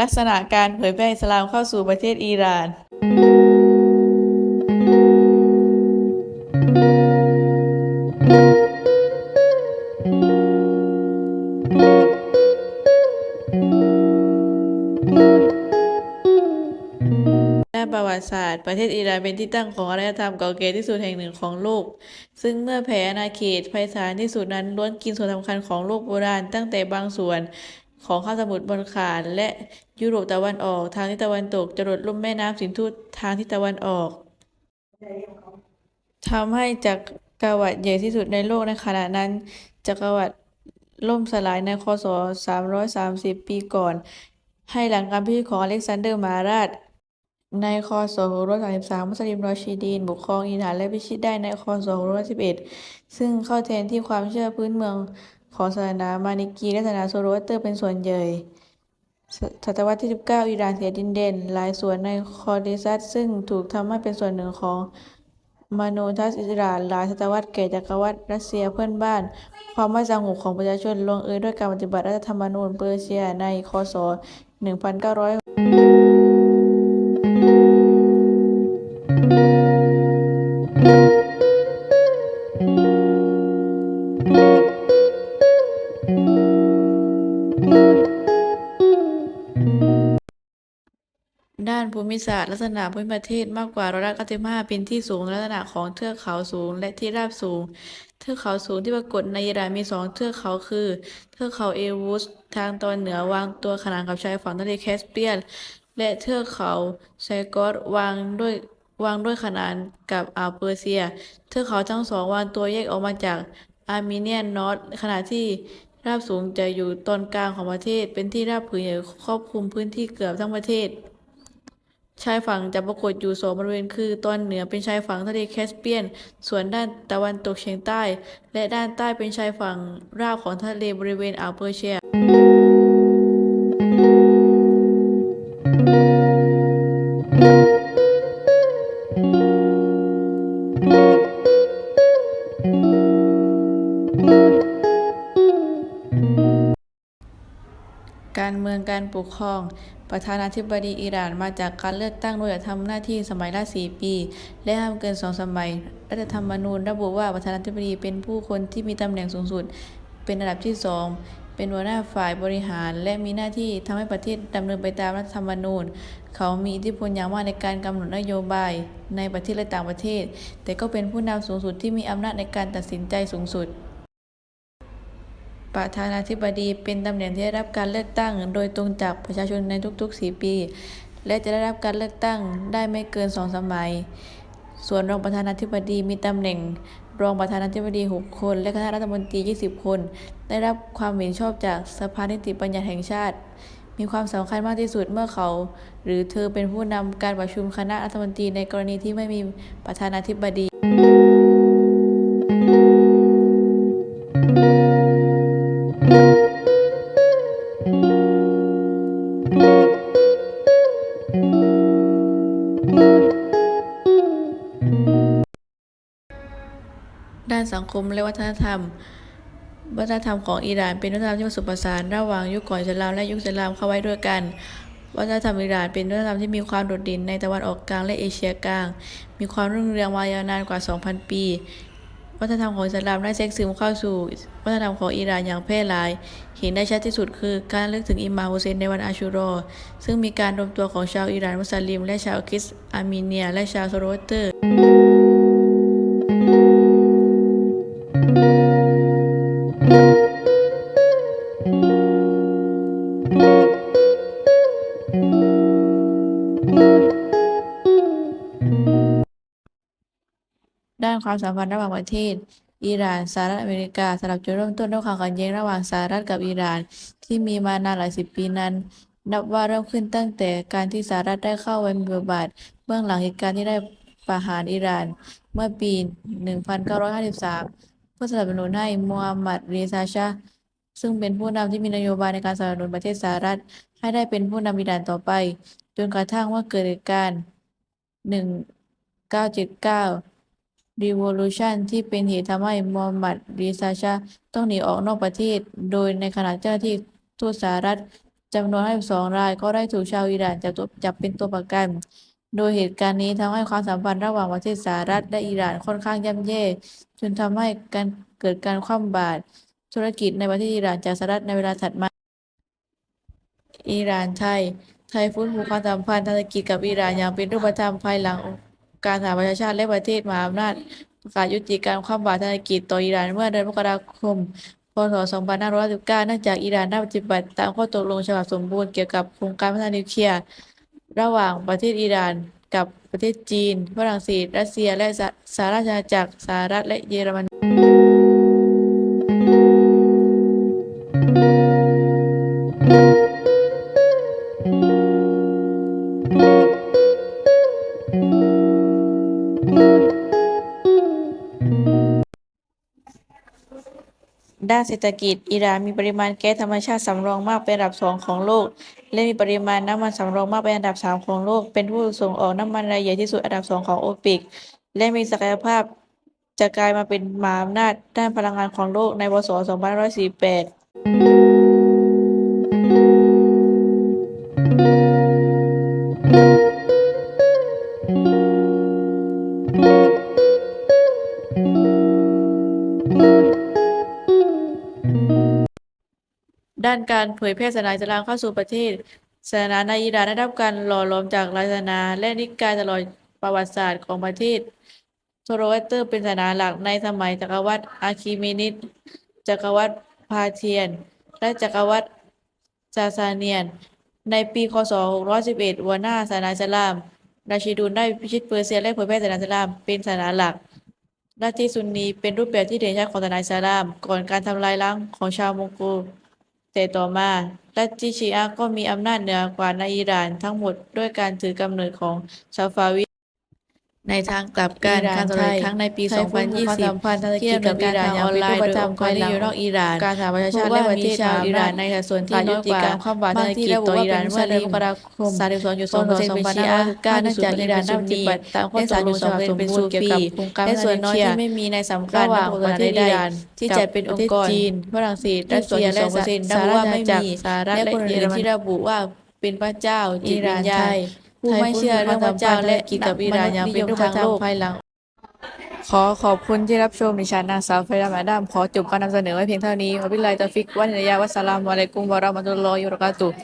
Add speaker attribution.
Speaker 1: ลักษณะการเผยแพร่อิสลามเข้าสู่ประเทศอิหร่าน ด้านประวัติศาสตร์ ประเทศอิหร่านเป็นที่ตั้งของอารยธรรมเก่าแก่ที่สุดแห่งหนึ่งของโลก ซึ่งเมื่อแผ่อาณาเขตไพศาลที่สุดนั้นล้วนกินส่วนสำคัญของโลกโบราณตั้งแต่บางส่วน ของคาสมุทรบอลข่านและยุโรปตะวันออก ทางทิศตะวันตกจรดลุ่มแม่น้ำสินธุทางทิศตะวันออกทำให้จักรวรรดิใหญ่ที่สุดในโลกในขณะนั้น จักรวรรดิล่มสลายในคศ 330 ปีก่อน ให้หลังการพิชิตของอเล็กซานเดอร์มหาราช ในคศ 633 มุสลิมรอชิดีนปกครองอิหร่านและพิชิตได้ในคศ 611 ซึ่งเข้าแทนที่ความเชื่อพื้นเมือง ของศาสนามานิกีและศาสนาโซโรสเตอร์เป็นส่วนใหญ่ศตวรรษที่ 19 อิหร่านเสียดินแดนหลายส่วนในคอร์ดิซัสซึ่งถูกทำให้เป็นส่วนหนึ่งของมโนทัสอิหร่านหลายศตวรรษแก่จักรวรรดิรัสเซียเพื่อนบ้าน ความไม่สงบของประชาชนลงเอยด้วยการปฏิบัติรัฐธรรมนูญเปอร์เซียในคศ 1900 ด้านภูมิศาสตร์ลักษณะภูมิประเทศมากกว่าร้อยละ95เป็นที่สูงลักษณะของเทือกเขาสูงและที่ราบสูง เทือกเขาสูงที่ปรากฏในอิหร่านมีสองเทือกเขาคือ เทือกเขาเอวุสทางตอนเหนือวางตัวขนานกับชายฝั่งทะเลแคสเปียน และเทือกเขาไซกอสวางด้วยวางด้วยขนานกับอ่าวเปอร์เซีย เทือกเขาทั้งสองวางตัวแยกออกมาจากอาร์เมเนียนนอร์ขณะที่ ราบสูงจะอยู่ตอนกลางของประเทศ เป็นที่ราบผืนใหญ่ครอบคลุมพื้นที่เกือบทั้งประเทศ ชายฝั่งจะปรากฏอยู่สองบริเวณคือ ตอนเหนือเป็นชายฝั่งทะเลแคสเปียน ส่วนด้านตะวันตกเฉียงใต้ และด้านใต้เป็นชายฝั่งราบของทะเลบริเวณอ่าวเปอร์เซีย การเมืองการปกครอง ประธานาธิบดีอิหร่านมาจากการเลือกตั้งโดยจะทำหน้าที่สมัยละสี่ปี และห้ามเกินสองสมัย รัฐธรรมนูญระบุว่าประธานาธิบดีเป็นผู้คนที่มีตำแหน่งสูงสุด เป็นระดับที่สองเป็นหัวหน้าฝ่ายบริหาร และมีหน้าที่ทำให้ประเทศดำเนินไปตามรัฐธรรมนูญ เขามีอิทธิพลอย่างมากในการกำหนดนโยบายในประเทศและต่างประเทศ แต่ก็เป็นผู้นำสูงสุดที่มีอำนาจในการตัดสินใจสูงสุด ประธานาธิบดีเป็นตำแหน่งที่ได้รับการเลือกตั้ง โดยตรงจากประชาชนในทุกๆ 4 ปี และจะได้รับการเลือกตั้งได้ไม่เกินสองสมัย ส่วนรองประธานาธิบดีมีตำแหน่ง รองประธานาธิบดี 6 คน และคณะรัฐมนตรี 20 คน ได้รับความเห็นชอบจากสภานิติบัญญัติแห่งชาติ มีความสำคัญมากที่สุดเมื่อเขา หรือเธอเป็นผู้นำการประชุมคณะรัฐมนตรีในกรณีที่ไม่มีประธานาธิบดี ด้านสังคมและวัฒนธรรม วัฒนธรรมของอิหร่านเป็นวัฒนธรรมที่ผสมผสานระหว่างยุคก่อนอิสลามและยุคอิสลามเข้าไว้ด้วยกัน วัฒนธรรมอิหร่านเป็นวัฒนธรรมที่มีความโดดเด่นในตะวันออกกลางและเอเชียกลาง มีความรุ่งเรืองมายาวนานกว่า 2,000 ปี วัฒนธรรมของอิสลามได้แทรกซึมเข้าสู่วัฒนธรรมของอิหร่านอย่างแพร่หลาย เห็นได้ชัดที่สุดคือการระลึกถึงอิหม่ามฮุเซนในวันอาชูรอ ซึ่งมีการรวมตัวของชาวอิหร่านมุสลิม และชาวคริสอาร์เมเนีย และชาวโซโรเตอร์ ด้านความสัมพันธ์ระหว่างประเทศ อิหร่านสหรัฐอเมริกาสำหรับจุดเริ่มต้นของความขัดแย้งระหว่างสหรัฐกับอิหร่าน ที่มีมานานหลายสิบปีนั้น นับว่าเริ่มขึ้นตั้งแต่การที่สหรัฐได้เข้าไปมีบทบาทเบื้องหลังเหตุการณ์ที่ได้ประหารอิหร่าน เมื่อปี 1953 เพื่อสนับสนุนให้มูฮัมหมัดเรซาชาซึ่งเป็นผู้นำที่มีนโยบายในการสนับสนุนประเทศสหรัฐ ให้ได้เป็นผู้นำอิหร่านต่อไป จนกระทั่งเมื่อเกิดเหตุการณ์ 1979 Revolution ที่เป็นเหตุทำให้มูฮัมหมัดเรซาชาต้องหนีออกนอกประเทศ โดยในขณะเจ้าหน้าที่ทูตสหรัฐจำนวน52รายก็ได้ถูกชาวอิหร่านจับตัวจับเป็นตัวประกัน โดยเหตุการณ์นี้ทำให้ความสัมพันธ์ระหว่างประเทศสหรัฐและอิหร่านค่อนข้างย่ำแย่ จนทำให้การเกิดการคว่ำบาตรธุรกิจในประเทศอิหร่านจากสหรัฐในเวลาถัดมา อิหร่านไทย ไทยฟื้นฟูความสัมพันธ์ทางเศรษฐกิจกับอิหร่านอย่างเป็นรูปธรรมภายหลัง การสหประชาชาติและประเทศมหาอำนาจประกาศยุติการคว่ำบาตรทางเศรษฐกิจต่ออิหร่านเมื่อเดือนมกราคมพศ2519เนื่องจากอิหร่านได้ปฏิบัติตามข้อตกลงฉบับสมบูรณ์เกี่ยวกับโครงการพัฒนานิวเคลียร์ระหว่างประเทศอิหร่านกับประเทศจีน ฝรั่งเศส รัสเซีย และสหสหราชอาณาจักรสหรัฐและเยอรมนี ด้านเศรษฐกิจ อิหร่านมีปริมาณแก๊สธรรมชาติสำรองมากเป็นอันดับสองของโลก และมีปริมาณน้ำมันสำรองมากเป็นอันดับสามของโลก เป็นผู้ส่งออกน้ำมันรายใหญ่ที่สุดอันดับสองของโอเปกและมีศักยภาพจะกลายมาเป็นมหาอำนาจด้านพลังงานของโลกในพศ2548 การเผยแพร่ศาสนาอิสลามเข้าสู่ประเทศศาสนาในอิหร่านได้รับการหล่อหลอมจากหลายศาสนา และนิกายตลอดประวัติศาสตร์ของประเทศโซโรแอสเตอร์เป็นศาสนาหลักในสมัยจักรวรรดิอาคิเมนิดจักรวรรดิพาเทียน และจักรวรรดิซาซาเนียน ในปีคศ 611หัวหน้าศาสนาอิสลามราชิดูนได้พิชิตเปอร์เซียและเผยแพร่ศาสนาอิสลามเป็นศาสนาหลักลัทธิซุนนีเป็นรูปแบบที่เด่นชัดของศาสนาอิสลาม ก่อนการทำลายล้างของชาวมองโกล แต่ต่อมาลัทธิชีอะห์ก็มีอำนาจเหนือกว่าในอิหร่านทั้งหมดด้วยการถือกำเนิดของซาฟาวิ ในทางกลับกัน
Speaker 2: อิหร่าน
Speaker 1: การสำรวจ
Speaker 2: ไทย
Speaker 1: ครั้งในปี
Speaker 2: ไทยฟื้นฟูความสัมพันธ์
Speaker 1: 2020
Speaker 2: ทางเศรษฐกิ
Speaker 1: ที่
Speaker 2: จ
Speaker 1: ดำเนินการทางออนไลน์
Speaker 2: กับ
Speaker 1: โดย
Speaker 2: อิหร่าน
Speaker 1: องค์กรที่อยู่นอกอิหร่าน
Speaker 2: การสหประชาชาติ
Speaker 1: พบว่า
Speaker 2: และประเทศ
Speaker 1: มีชาวอิหร่านในสัดส่วนที่น้อยกว่า
Speaker 2: การความบาตร
Speaker 1: บางที่ระบุว่าเป็นมุสลิม
Speaker 2: มกราคม
Speaker 1: 32.2%เป็นชีอะห์เนื่องจากอิหร่านได้ปฏิบัติตามข้อตกลงฉบับสมบูรณ์เกี่ยวกับโครงการ
Speaker 2: และส่วนน้อยที่
Speaker 1: ไม่
Speaker 2: ไม่มีในสำคัญ
Speaker 1: ระหว่างประเทศอิหร่าน
Speaker 2: ที่
Speaker 1: ที่
Speaker 2: จั
Speaker 1: จั
Speaker 2: ด
Speaker 1: ด
Speaker 2: เป็
Speaker 1: เป็นน
Speaker 2: อ
Speaker 1: องง
Speaker 2: ค์
Speaker 1: ค์
Speaker 2: ก
Speaker 1: ก
Speaker 2: ร
Speaker 1: รจีนฝรั่งเศส
Speaker 2: และ
Speaker 1: รัสเซียและ
Speaker 2: 22%
Speaker 1: สหรัฐอาณาจักร
Speaker 2: ไม่มี
Speaker 1: สหรัฐ
Speaker 2: และ
Speaker 1: และ
Speaker 2: คนอื่น
Speaker 1: เยอรมนี
Speaker 2: ที่
Speaker 1: ที่ระบุว่าเป็นพระเจ้าจิตวิญญาณ ผู้
Speaker 2: ผู้
Speaker 1: ไม่
Speaker 2: ไม่
Speaker 1: เชื่
Speaker 2: เชื่
Speaker 1: อ
Speaker 2: อ
Speaker 1: เรื่
Speaker 2: เรื่
Speaker 1: อ
Speaker 2: องง
Speaker 1: พ
Speaker 2: พ
Speaker 1: ระ
Speaker 2: ระ
Speaker 1: เจ้า
Speaker 2: เจ้า
Speaker 1: และ
Speaker 2: และ
Speaker 1: กิ
Speaker 2: กิ
Speaker 1: จ
Speaker 2: จ
Speaker 1: กั
Speaker 2: กั
Speaker 1: บบอิ
Speaker 2: อิ
Speaker 1: ห
Speaker 2: ห
Speaker 1: ร่า
Speaker 2: ร่านน
Speaker 1: ยั
Speaker 2: ยังง
Speaker 1: เป็
Speaker 2: เป็นน
Speaker 1: รู
Speaker 2: รู
Speaker 1: ป
Speaker 2: ป
Speaker 1: ธร
Speaker 2: ธ
Speaker 1: ร
Speaker 2: ร
Speaker 1: ม
Speaker 2: รม
Speaker 1: โล
Speaker 2: โล
Speaker 1: ก
Speaker 2: กภายหลัง
Speaker 1: ขอขอบคุณที่รับชมดิฉันนางสาวไฟรามาดามขอจบการนำเสนอไว้เพียงเท่านี้วะบิลลาฮิตอฟิกวะนิยาวัสสลามุอะลัยกุมวะเราะมะตุลลอฮิวะบะเราะกาตุฮ์